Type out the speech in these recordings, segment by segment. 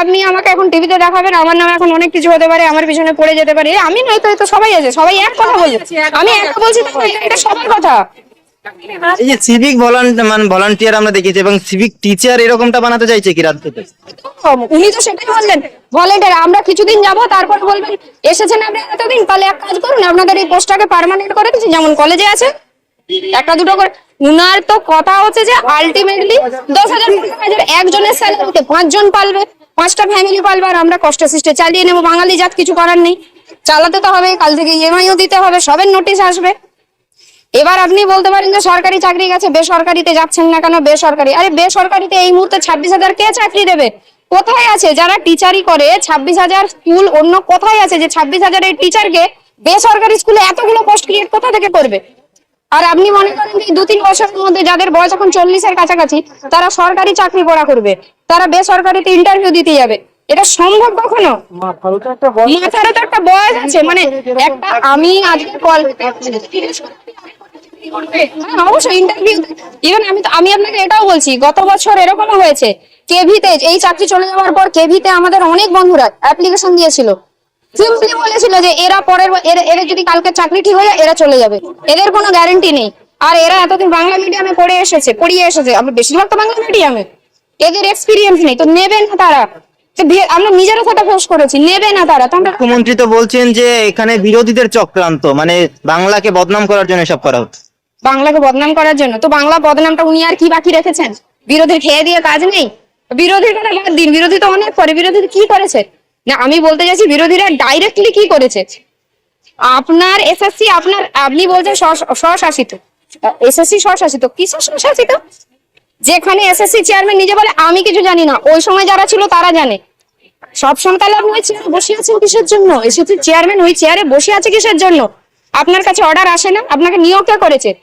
আপনি আমাকে এখন টিভিতে দেখাবেন আমার নামে এখন অনেক কিছু হতে পারে আমার পিছনে পড়ে যেতে পারে। আমি নয় তো তো সবাই আছে সবাই এক কথা বলবে আমি একটা বলছি এটা- সবার কথা। এই যে সিভিক মানে ভলান্টিয়ার আমরা দেখেছি এবং সিভিক টিচার এরকমটা বানাতে চাইছে কি রাজ্যতে উনি তো সেটাই বললেন। ভলেন্টিয়ার আমরা কিছুদিন যাব তারপর বলবেন এসেছেন আপনি এতদিন তাহলে এক কাজ করুন আপনাদের এই পোস্টটাকে পার্মানেন্ট করে দিচ্ছি যেমন কলেজে আছে। একটা দুটো করে উনার তো কথা হচ্ছে যে আলটিমেটলি দশ হাজার একজনের স্যালারিতে পাঁচজন পালবে। পাঁচটা ফ্যামিলি পালবে আর আমরা কষ্ট সৃষ্টে, চালিয়ে নেব। বাঙালি জাত কিছু করার নেই। চালাতে তো হবে, কাল থেকে ইএমআইও দিতে হবে, সবের নোটিশ আসবে। এবার আপনি বলতে পারেন যে সরকারি চাকরি গেছে, বেসরকারিতে যাচ্ছেন না কেন? বেসরকারি। আরে, বেসরকারিতে এই মুহূর্তে ছাব্বিশ হাজার কে চাকরি দেবে? কোথায় আছে? যারা টিচারই করে, ছাব্বিশ হাজার স্কুল অন্য কোথায় আছে যে ছাব্বিশ হাজার এই টিচারকে বেসরকারি স্কুলে এতগুলো পোস্ট ক্রিয়েট কোথা থেকে করবে? আর আপনি মনে করেন যে দু তিন বছরের মধ্যে যাদের বয়স এখন চল্লিশের কাছাকাছি তারা সরকারি চাকরি পড়া করবে তারা বেসরকারিতে ইন্টারভিউ দিতে যাবে। এটা সম্ভব কখনো? মাথারও তো একটা বয়স আছে। মানে একটা আমি আজকে কল হ্যাঁ, অবশ্যই ইন্টারভিউ ইভেন আমি আমি আপনাকে এটাও বলছি গত বছর এরকমও হয়েছে। কেভিতে এই চাকরি চলে যাওয়ার পর কেভিতে আমাদের অনেক বন্ধুরা অ্যাপ্লিকেশন দিয়েছিল। সিম্পলি বলেছিল যে এরা পরের এরা যদি কালকে চাকরি ঠিক হয়ে এরা চলে যাবে। এদের কোনো গ্যারান্টি নেই। আর এরা এতদিন বাংলা মিডিয়ামে পড়ে এসেছে পড়িয়ে এসেছে। আমরা বেশিরভাগ তো বাংলা মিডিয়ামে এদের এক্সপিরিয়েন্স নেই। তো নেবে না তারা। আমরা নিজেরা সেটা ফোর্স করেছি নেবে না তারা। তো আমরা মুখ্যমন্ত্রী তো বলছেন যে এখানে বিরোধীদের চক্রান্ত মানে বাংলাকে বদনাম করার জন্য সব করা হচ্ছে। বাংলাকে বদনাম করার জন্য। তো বাংলা বদনামটা উনি আর কি বাকি রেখেছেন? বিরোধীর খেয়ে দিয়ে কাজ নেই? বিরোধীর কথা বাদ দিন। বিরোধী তো অনেক পরে বিরোধী কি করেছে? না, আমি বলতে চাইছি বিরোধীরা ডাইরেক্টলি কি করেছে? আপনার এসএসসি আপনার, আপনি বলছেন স্ব- স্বশাসিত। এসএসসি স্বশাসিত, কিসের স্বশাসিত? যেখানে এসএসসি চেয়ারম্যান নিজে বলে, আমি কিছু জানি না। ওই সময় যারা ছিল, তারা জানে। সবসময় তাহলে আপনি ওই বসে আছেন কিসের জন্য? এসএসসি চেয়ারম্যান ওই চেয়ারে বসে আছে কিসের জন্য? আপনার কাছে অর্ডার আসে না? আপনাকে নিয়োগ কে করেছে?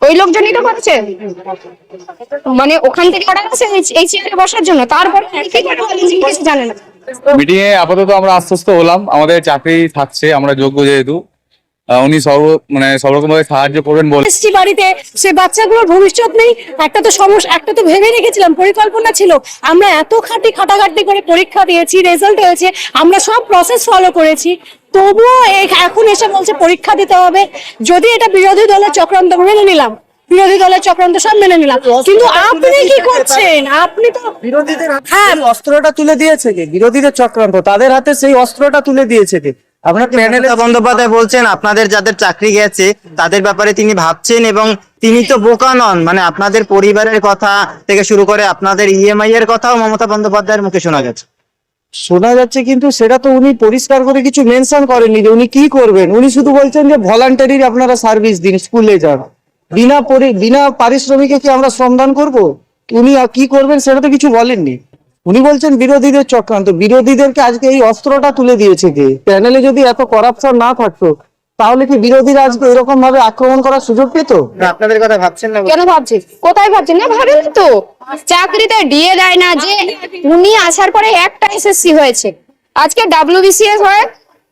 ওই লোকজনই তো করেছে। মানে ওখান থেকে অর্ডার আসে এই- চেয়ারে বসার জন্য। তারপরে কি জানেন না। মিটিং এ আপাতত আমরা আশ্বস্ত হলাম। আমাদের চাকরি থাকছে, আমরা যোগ্য যেহেতু। মানে একটা তো একটা তো রেখেছিলাম, পরিকল্পনা ছিল। আমরা এত খাটি খাটাখাটি করে পরীক্ষা দিয়েছি রেজাল্ট হয়েছে, আমরা সব প্রসেস ফলো করেছি। তবুও এখন বলছে পরীক্ষা দিতে হবে। যদি এটা বিরোধী দলের চক্রান্ত মেনে নিলাম। বিরোধী দলের চক্রান্ত সব মেনে নিলাম। কিন্তু আপনি কি করছেন? আপনি তো বিরোধীদের হ্যাঁ। অস্ত্রটা তুলে দিয়েছে কে? বিরোধীদের চক্রান্ত। তাদের হাতে সেই অস্ত্রটা তুলে দিয়েছে কে? আপনার প্যানেলে বন্দ্যোপাধ্যায় বলছেন আপনাদের যাদের চাকরি গেছে তাদের ব্যাপারে তিনি ভাবছেন এবং তিনি তো বোকা নন। মানে আপনাদের পরিবারের কথা থেকে শুরু করে আপনাদের ইএমআই এর কথাও মমতা বন্দ্যোপাধ্যায়ের মুখে শোনা গেছে। শোনা যাচ্ছে কিন্তু সেটা তো উনি পরিষ্কার করে কিছু মেনশন করেননি যে উনি কি করবেন। উনি শুধু বলছেন যে ভলান্টারি আপনারা সার্ভিস দিন স্কুলে যান। বিনা পরি বিনা পারিশ্রমিকে কি আমরা শ্রমদান করব? উনি কি করবেন সেটা তো কিছু বলেননি। উনি বলছেন বিরোধীদের চক্রান্ত। বিরোধীদেরকে আজকে এই অস্ত্রটা তুলে দিয়েছে কে? প্যানেলে যদি এত করাপশন না থাকতো তাহলে কি বিরোধীরা আজকে এরকম ভাবে আক্রমণ করার সুযোগ পেত? আপনাদের কথা ভাবছেন না কেন ভাবছিস কোথায় ভাবছেন? না ভাবেন তো। চাকরিতে দিয়ে দেয় না যে উনি আসার পরে একটা এসএসসি হয়েছে। আজকে ডাব্লিউবিসিএস হয়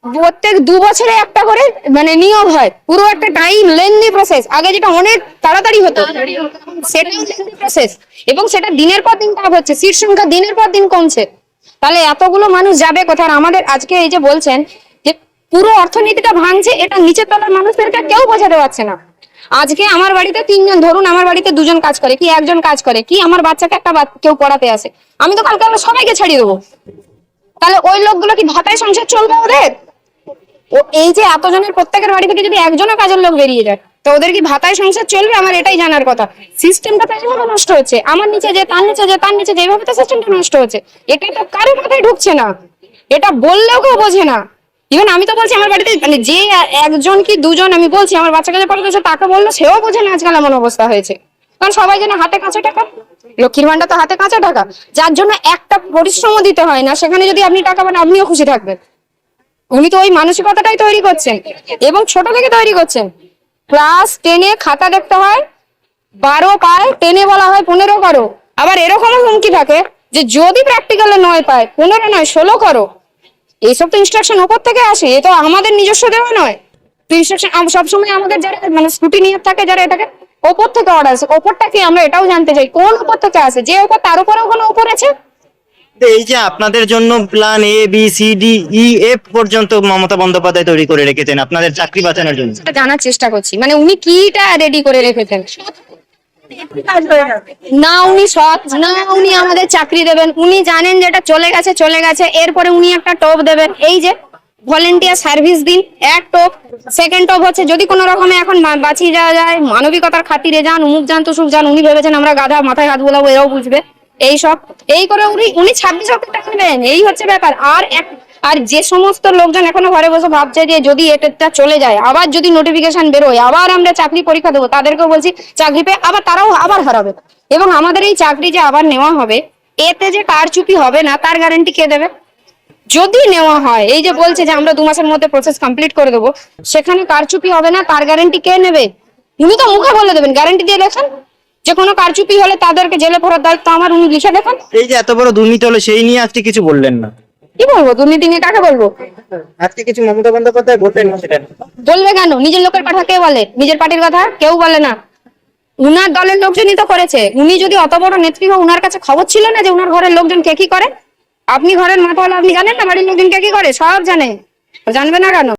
প্রত্যেক দু বছরে একটা করে মানে নিয়োগ হয়। পুরো একটা টাইম লেন্দি প্রসেস আগে যেটা অনেক তাড়াতাড়ি হতো লেন্দি প্রসেস এবং সেটা দিনের পর দিন কাজ হচ্ছে সিট সংখ্যা দিনের পর দিন কমছে। তাহলে এতগুলো মানুষ যাবে কোথায়? আমাদের আজকে এই যে বলছেন যে পুরো অর্থনীতিটা ভাঙছে, এটা নিচের তলার মানুষদেরকে কেউ বোঝাতে পারছে না। আজকে আমার বাড়িতে তিনজন, ধরুন আমার বাড়িতে দুজন কাজ করে, কি একজন কাজ করে, কি আমার বাচ্চাকে একটা কেউ পড়াতে আসে? আমি তো কালকে আমরা সবাইকে ছাড়িয়ে দেবো। তাহলে ওই লোকগুলো কি ভাতায় সংসার চলবে ওদের? ও এই যে এতজনের প্রত্যেকের বাড়ি থেকে যদি একজনও কাজের লোক বেরিয়ে যায়, তো ওদের কি ভাতায় সংসার চলবে? আমার এটাই জানার কথা। সিস্টেমটা তো এইভাবে নষ্ট হচ্ছে। আমার নিচে যে, তার নিচে যে, তার নিচে যেভাবে তো সিস্টেমটা নষ্ট হচ্ছে। এটা তো কারও মাথায় ঢুকছে না। এটা বললেও কেউ বোঝে না। ইভেন আমি তো বলছি আমার বাড়িতে মানে যে একজন কি দুজন, আমি বলছি, আমার বাচ্চাকে যে পড়াতে তাকে বলল, সেও বোঝে না আজকাল এমন অবস্থা হয়েছে। কারণ সবাই যেন হাতে কাঁচা টাকা। লক্ষ্মীর ভান্ডার তো হাতে কাঁচা টাকা। যার জন্য একটা পরিশ্রমও দিতে হয় না। সেখানে যদি আপনি টাকা পান, আপনিও খুশি থাকবেন। উনি তো ওই মানসিকতাটাই তৈরি করছেন এবং ছোট থেকে তৈরি করছেন। ক্লাস টেনে খাতা দেখতে হয়, বারো পায় টেনে বলা হয় পনেরো করো। আবার এরকমও হুমকি থাকে যে যদি প্র্যাকটিক্যালে নয় পায়, পনেরো নয়, ষোলো করো। এইসব তো ইনস্ট্রাকশন ওপর থেকে আসে, এ তো আমাদের নিজস্ব দেওয়া নয়। তো ইনস্ট্রাকশন সবসময় আমাদের যারা মানে স্কুটি নিয়ে থাকে, যারা এটাকে ওপর থেকে অর্ডার আছে, ওপরটা কি আমরা এটাও জানতে চাই, কোন ওপর থেকে আসে? যে ওপর, তার উপরেও কোনো ওপর আছে? এই যে আপনাদের জন্য plan A B C D E F পর্যন্ত মমতা বন্দ্যোপাধ্যায় তৈরি করে রেখেছেন আপনাদের চাকরি বাঁচানোর জন্য। সেটা জানার চেষ্টা করছি। মানে উনি কিটা রেডি করে রেখেছেন? না, উনি সৎ, না, উনি আমাদের চাকরি দেবেন। উনি জানেন যেটা চলে গেছে চলে গেছে। এরপরে উনি একটা টপ দেবেন। এই যে ভলেন্টিয়ার সার্ভিস দিন, এক টপ। সেকেন্ড টপ হচ্ছে, যদি কোনো রকমে এখন বাঁচিয়ে যাওয়া যায়, মানবিকতার খাতিরে যান, উমুক যান, তুসুক যান, উনি ভেবেছেন আমরা গাধা, মাথায় হাত বোলাবো, এরাও বুঝবে। এই সব, এই করে উনি উনি ছাব্বিশ হাজার টাকা নেবেন এই হচ্ছে ব্যাপার। আর এক, আর যে সমস্ত লোকজন এখনও ঘরে বসে ভাবছে যে যদি এটা চলে যায়, আবার যদি নোটিফিকেশন বেরোয়, আবার আমরা চাকরি পরীক্ষা দেবো, তাদেরকেও বলছি, চাকরি পেয়ে আবার তারাও আবার হারাবে। এবং আমাদের এই চাকরি যে আবার নেওয়া হবে, এতে যে কারচুপি হবে না, তার গ্যারান্টি কে দেবে? যদি নেওয়া হয়, এই যে বলছে যে আমরা দু মাসের মধ্যে প্রসেস কমপ্লিট করে দেবো, সেখানে কারচুপি হবে না, তার গ্যারান্টি কে নেবে? উনি তো মুখে বলে দেবেন গ্যারান্টি দিয়ে লেখেন যে কোনো কারচুপি হলে তাদেরকে জেলে পড়ার দায়িত্ব আমার উনি লিখে দেখান। এই যে এত বড় দুর্নীতি হলো সেই নিয়ে আজকে কিছু বললেন না। কি বলব? দুর্নীতি নিয়ে কাকে বলব? আজকে কিছু মমতা বন্দ্যোপাধ্যায় বললেন না সেটা বলবে কেন? নিজের লোকের কথা কে বলে? নিজের পার্টির কথা কেউ বলে না। উনার দলের লোকজনই তো করেছে। উনি যদি অত বড় নেত্রী হয় উনার কাছে খবর ছিল না যে উনার ঘরের লোকজন কে কি করে? আপনি ঘরের মাথা আপনি জানেন না বাড়ির লোকজন কে কি করে? সব জানে। জানবে না কেন?